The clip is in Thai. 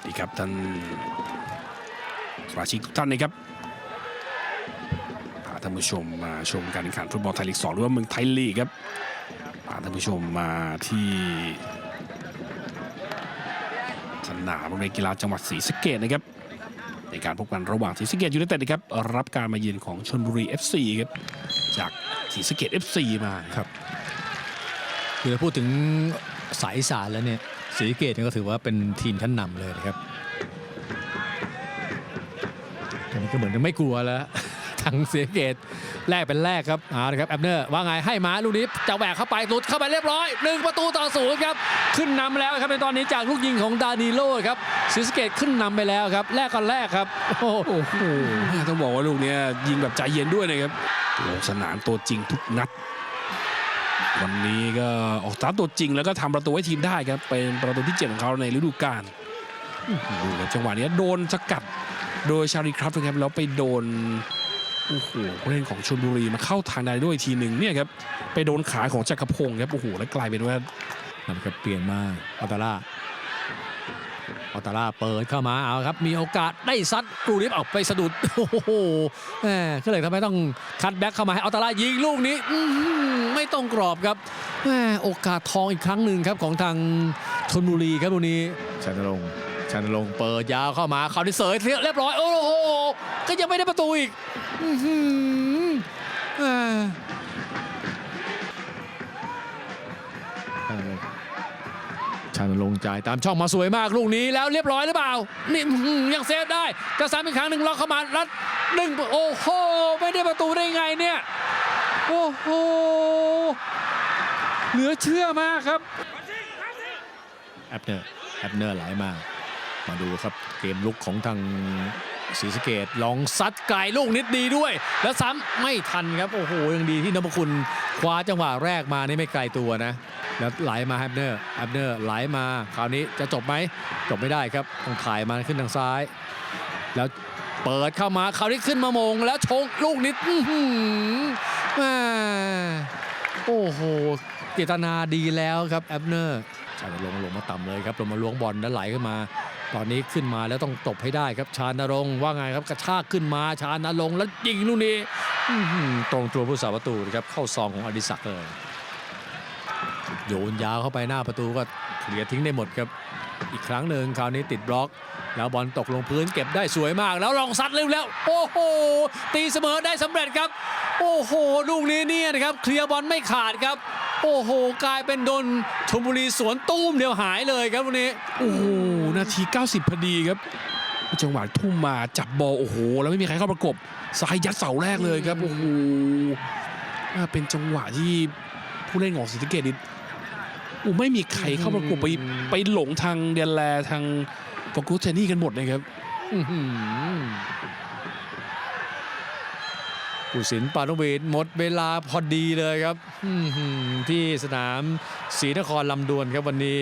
วัสดีครับท่านสมาชิกทุกท่านนะครับพาท่านผู้ชมมาชมการแข่งขันฟุตบอลไทยลีก2หรือว่าเมืองไทยลีกครับพาท่านผู้ชมมาที่สนามโรงเรียนกีฬาจังหวัดศรีสะเกดนะครับ ในการพบกันระหว่างศรีสะเกดยูไนเต็ดนะครับรับการมาเยือนของชนบุรี FC ครับจากศรีสะเกด FC มาครับคือพูดถึงสายสานแล้วเนี่ย ศรีสเกตก็ถือว่าเป็นทีมชั้นนำเลยนะครับอันนี้ก็เหมือนจะไม่กลัวแล้วทางศรีสเกตแรกเป็นแรกครับเอาละครับแอบเนอร์ว่าไงให้มาลูกนี้จะแหวกเข้าไปหลุดเข้าไปเรียบร้อยหนึ่งประตูต่อศูนย์ครับขึ้นนำแล้วครับในตอนนี้จากลูกยิงของดานิโลครับศรีสเกตขึ้นนำไปแล้วครับ แรกกันแรกครับโอ้โหต้องบอกว่าลูกนี้ยิงแบบใจเย็นด้วยนะครับสนามตัวจริงทุกนัด วันนี้ก็ออกสตาร์ตัวจริงแล้วก็ทำประตูให้ทีมได้ครับ เป็นประตูที่เจ็ดของเขาในฤดูกาลดูครับจังหวะนี้โดนสกัดโดยชาริครับนะครับแล้วไปโดนโอ้โหผู้เล่นของชลบุรีมาเข้าทางใดด้วยทีหนึ่งเนี่ยครับไปโดนขาของจักรพงศ์ครับโอ้โหแล้วกลายเป็นว่านะครับเปลี่ยนมาอัลตาลา อัลตาล่าเปิดเข้ามาเอาครับ มีโอกาสได้ซัดกรูนิฟออกไปสะดุด โอ้โหแหมก็เลยทำให้ต้องคัดแบ็กเข้ามาให้อัลตาล่ายิงลูกนี้ไม่ต้องกรอบครับแหมโอกาสทองอีกครั้งหนึ่งครับของทางชนบุรีครับลูกนี้ชันนรงชันนรงเปิดยาวเข้ามาเขาที่เสยเรียบร้อย โอ้โหก็ยังไม่ได้ประตูอีก ชาญลงจ่ายตามช่องมาสวยมากลูกนี้แล้วเรียบร้อยหรือเปล่า นี่ยังเซฟได้กระซ้ำอีกครั้งหนึ่งล็อกเข้ามารัดหนึ่งโอ้โหไม่ได้ประตูได้ไงเนี่ย โอ้โหเหลือเชื่อมากครับแอปเนอร์แอปเนอร์ไหลมา มาดูครับเกมลุกของทาง ศรีสะเกดลองซัดไกลลูกนิดดีด้วย แล้วซ้ำไม่ทันครับ โอ้โหยังดีที่นพคุณคว้าจังหวะแรกมานี่ไม่ไกลตัวนะ แล้วไหลมาแฮปเนอร์แฮปเนอร์ไหลมาคราวนี้จะจบไหมจบไม่ได้ครับต้องถ่ายมาขึ้นทางซ้าย แล้วเปิดเข้ามาคราวนี้ขึ้นมามง แล้วชงลูกนิดอื้อหือม่โอ้โหเจตนาดีแล้วครับแอปเนอร์ชานรงลงมาต่ำเลยครับลงมาล้วงบอลแล้วไหลขึ้นมา ตอนนี้ขึ้นมาแล้วต้องตบให้ได้ครับชานรงค์ว่าไงครับกระชากขึ้นมาชานรงค์แล้วยิงลูกนี้ตรงตัวผู้สาประตูครับเข้าซองของอดิศักดิ์เลยโยนยาวเข้าไปหน้าประตูก็เคลียร์ทิ้งได้หมดครับ อีกครั้งหนึ่งคราวนี้ติดบล็อก แล้วบอลตกลงพื้นเก็บได้สวยมาก แล้วลองซัดเร็วแล้ว โอ้โห ตีเสมอได้สำเร็จครับ โอ้โห ลูกนี้เนี่ยนะครับ เคลียร์บอลไม่ขาดครับ โอ้โห กลายเป็นโดนชมบุรีสวนตุ้มเดียวหายเลยครับวันนี้โอ้โหนาที 90พอดีครับ จังหวะทุ่มมาจับบอลโอ้โห แล้วไม่มีใครเข้าประกบซ้ายยัดเสาแรกเลยครับโอ้โหอ่าเป็นจังหวะที่ผู้เล่นของศรีสะเกดนี่โอ้ไม่มีใครเข้าประกบไปไปหลงทางเดียนแลทางฟอกุสเทนี่กันหมดเลยครับ ผู้สินปานวีดหมดเวลาพอดีเลยครับที่สนามศรีนครลำดวนครับวันนี้